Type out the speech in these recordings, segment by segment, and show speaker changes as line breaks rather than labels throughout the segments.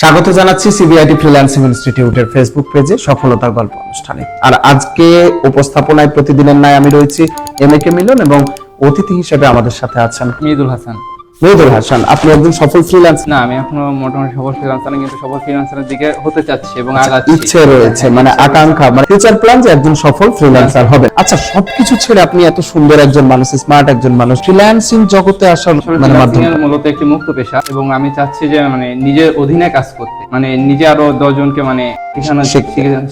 স্বাগত জানাচ্ছি সিবিআইটি ফ্রিল্যান্সিং ইনস্টিটিউটের ফেসবুক পেজে সফলতার গল্প অনুষ্ঠানে। আর আজকে উপস্থাপনায়, প্রতিদিনের ন্যায় আমি রয়েছি এম এ কে মিলন এবং অতিথি হিসেবে আমাদের সাথে আছেন
মিদুল হাসান।
মহিদুল হাসান আপনি একজন সফল ফ্রিল্যান্স
না আমি এখনও মোটামুটি সফল ফ্রিল্যান্সার কিন্তু সফল ফ্রিল্যান্সারের দিকে হতে চাচ্ছি এবং আগাচ্ছি।
ইচ্ছে রয়েছে মানে আকাঙ্ক্ষা মানে ফিউচার প্ল্যান যে একজন সফল ফ্রিল্যান্সার হবে। আচ্ছা সবকিছু ছেড়ে আপনি এত সুন্দর একজন মানুষ স্মার্ট একজন মানুষ ফ্রিল্যান্সিং জগতে আসার মানে মাধ্যম
মূলত একটি মুক্ত পেশা এবং আমি চাচ্ছি যে মানে নিজের অধীনে কাজ করতে মানে নিজে আরও দশজনকে মানে শেখানো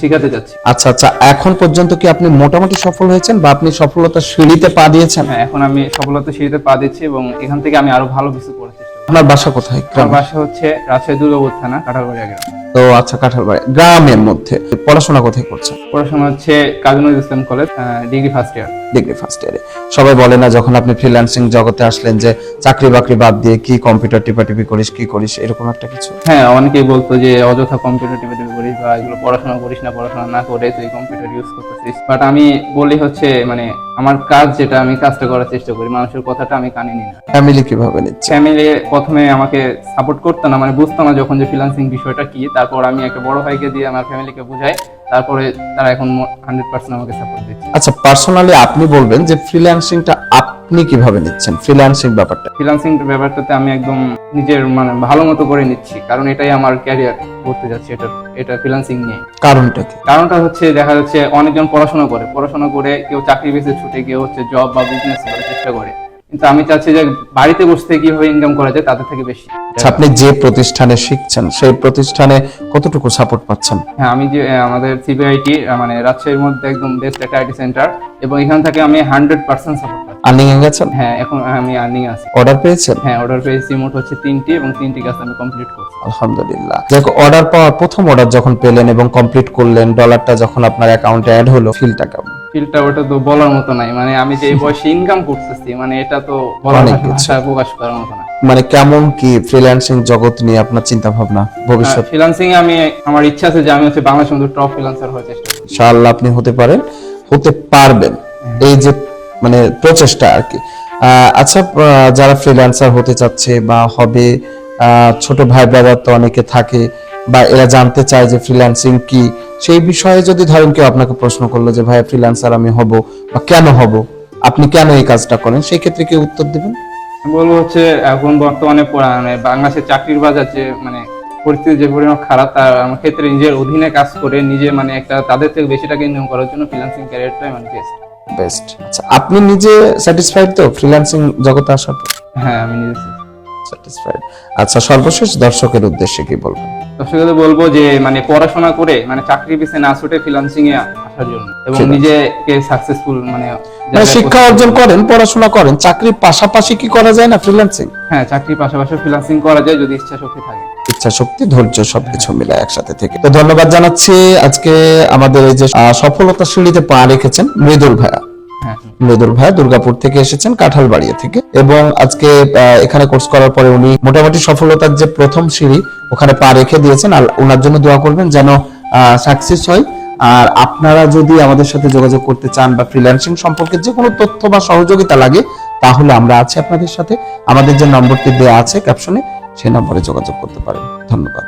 শিখাতে।
চাচ্ছি।
আচ্ছা আচ্ছা এখন পর্যন্ত কি আপনি মোটামুটি সফল হয়েছেন বা আপনি সফলতার সিঁড়িতে পা দিয়েছেন?
হ্যাঁ এখন আমি সফলতা সিঁড়িতে পা দিচ্ছি এবং এখান থেকে আমি আরও ভালো কিছু করার চেষ্টা
আপনার বাসা কোথায়?
আমার বাসা হচ্ছে রাজশাহী দুর্গাপুর থানা কাঠারবাড়িয়া গ্রাম।
তো আচ্ছা কাঁঠালবাড়ি গ্রামের মধ্যে। পড়াশোনা কোথায় করছেন
পড়াশোনা হচ্ছে Kazi Nazrul Islam college degree first year
degree first ইয়ারে সবাই বলে না যখন আপনি ফ্রিল্যান্সিং জগতে আসলেন যে চাকরি বাকরি বাদ দিয়ে কি কম্পিউটার টিপাটিপি করিস কি করিস এরকম একটা কিছু?
হ্যাঁ অনেকেই বলতো যে অযথা কম্পিউটার টিপে টিপে করিস বা এগুলো পড়াশোনা করিস না পড়াশোনা না করে তুই কম্পিউটার ইউজ করতেছিস। বাট আমি বলি হচ্ছে মানে আমার কাজ যেটা আমি কাজটা করার চেষ্টা করি মানুষের কথাটা আমি কানে নিই না।
ফ্যামিলি কীভাবে নিচ্ছে?
ফ্যামিলি প্রথমে আমাকে সাপোর্ট করতো না মানে বুঝতো না যখন যে ফ্রিল্যান্সিং বিষয়টা কি তারপর আমি একটা বড় ভাইকে দিয়ে আমার ফ্যামিলিকে বুঝাই তারপরে তারা এখন হান্ড্রেড পার্সেন্ট আমাকে সাপোর্ট দিচ্ছে।
আচ্ছা পার্সোনালি আপনি বলবেন যে ফ্রিল্যান্সিংটা আপনি কীভাবে নিচ্ছেন? ফ্রিল্যান্সিং ব্যাপারটা।
ফ্রিল্যান্সিং ব্যাপারটাতে আমি একদম নিজের মানে ভালো মতো করে নিচ্ছি কারণ এটাই আমার ক্যারিয়ার করতে যাচ্ছি এটা এটা ফ্রিল্যান্সিং নিয়ে।
কারণটা কি?
কারণটা হচ্ছে দেখা যাচ্ছে অনেকজন পড়াশোনা করে পড়াশোনা করে কেউ চাকরি বেসে ছুটে কেউ হচ্ছে জব বা বিজনেস করার চেষ্টা করে। কিন্তু আমি চাচ্ছি যে বাড়িতে বসে থেকে কীভাবে ইনকাম করা যায় তাদের থেকে বেশি।
আচ্ছা, আপনি যে প্রতিষ্ঠানে শিখছেন সেই প্রতিষ্ঠানে কতটুকু সাপোর্ট পাচ্ছেন?
হ্যাঁ আমি যে আমাদের সিবিআইটি মানে রাজশাহীর মধ্যে একদম বেস্ট একটা আইটি সেন্টার এবং এখান থেকে আমি হান্ড্রেড পার্সেন্ট সাপোর্ট পাচ্ছি।
আর্নিং এ গেছেন?
হ্যাঁ এখন আমি আর্নিং আছি।
অর্ডার পেয়েছেন?
হ্যাঁ অর্ডার পেয়েছি মোট হচ্ছে তিনটি এবং তিনটি কাজ আমি কমপ্লিট করছি।
আলহামদুলিল্লাহ। দেখো অর্ডার পাওয়ার প্রথম অর্ডার যখন পেলেন এবং কমপ্লিট করলেন ডলারটা যখন আপনার অ্যাকাউন্টে অ্যাড হলো ফিলটা কেমন?
ফিলটা ওটা তো বলার মতো নাই। মানে আমি যে এই বয়সে ইনকাম করতেছি মানে এটা তো বলার ভাষা- প্রকাশ করার মতো না।
মানে কেমন কি ফ্রিল্যান্সিং জগৎ নিয়ে আপনার চিন্তা ভাবনা ভবিষ্যৎ
ফ্রিল্যান্সিং আমি আমার ইচ্ছা আছে যে আমি হচ্ছে বাংলাদেশের মধ্যে টপ ফ্রিল্যান্সার হওয়ার চেষ্টা
ইনশাআল্লাহ আপনি হতে পারেন হতে পারবেন। এই যে মানে প্রচেষ্টা আর কি। আহ, আচ্ছা যারা ফ্রিল্যান্সার হতে চাচ্ছে বা হবে আহ, ছোট ভাই ব্রাদার তো অনেকে থাকে বা এরা জানতে চায় যে ফ্রিল্যান্সিং কি সেই বিষয়ে যদি ধরেন কেউ আপনাকে প্রশ্ন করল যে ভাই ফ্রিল্যান্সার আমি হব বা কেন হব? আপনি কেন এই কাজটা করেন? সেই ক্ষেত্রে কি উত্তর দিবেন?
আমি বলব হচ্ছে এখন বর্তমানে মানে বাংলাদেশের চাকরির বাজার যে মানে পরিস্থিতি যে পরিমাণ খারাপ তার আমার ক্ষেত্রে নিজের অধীনে কাজ করে নিজে মানে একটা তাদের থেকে বেশি টাকা ইনকাম করার জন্য ফ্রিল্যান্সিং ক্যারিয়ারটাই মানে বেস্ট
বেস্ট আচ্ছা আপনি নিজে স্যাটিসফাইড তো? ফ্রিল্যান্সিং জগতে আসার পর?
হ্যাঁ আমি নিজে
স্যাটিসফাইড আচ্ছা সর্বশেষ দর্শকের উদ্দেশ্যে কি বলবেন?
দর্শকদের বলব যে মানে পড়াশোনা করে মানে চাকরি পিছিয়ে না ছুটে ফ্রিল্যান্সিং এ আসার জন্য এবং নিজেকে সাকসেসফুল মানে
মানে শিক্ষা অর্জন করেন পড়াশোনা করেন চাকরির পাশাপাশি কি করা যায় না ফ্রিল্যান্সিং
হ্যাঁ চাকরির পাশাপাশি ফ্রিল্যান্সিং করা যায় যদি ইচ্ছা শক্তি থাকে।
ইচ্ছা শক্তি ধৈর্য সবকিছু মিলে একসাথে থেকে। তো ধন্যবাদ জানাচ্ছি। আজকে আমাদের এই যে সফলতা সিঁড়িতে পা রেখেছেন মৃদুল ভাইয়া। মৃদুল ভাই দুর্গাপুর থেকে এসেছেন কাঁঠালবাড়িয়া থেকে। এবং আজকে এখানে কোর্স করার পরে উনি মোটামুটি সফলতার যে প্রথম সিঁড়ি, ওখানে পা রেখে দিয়েছেন। আর ওনার জন্য দোয়া করবেন যেন সাকসেস হয়। আর আপনারা যদি আমাদের সাথে যোগাযোগ করতে চান বা ফ্রিল্যান্সিং সম্পর্কে যে কোনো তথ্য বা সহযোগিতা লাগে, তাহলে আমরা আছি আপনাদের সাথে। আমাদের যে নম্বরটি দেওয়া আছে ক্যাপশনে সেই নম্বরে যোগাযোগ করতে পারেন। ধন্যবাদ।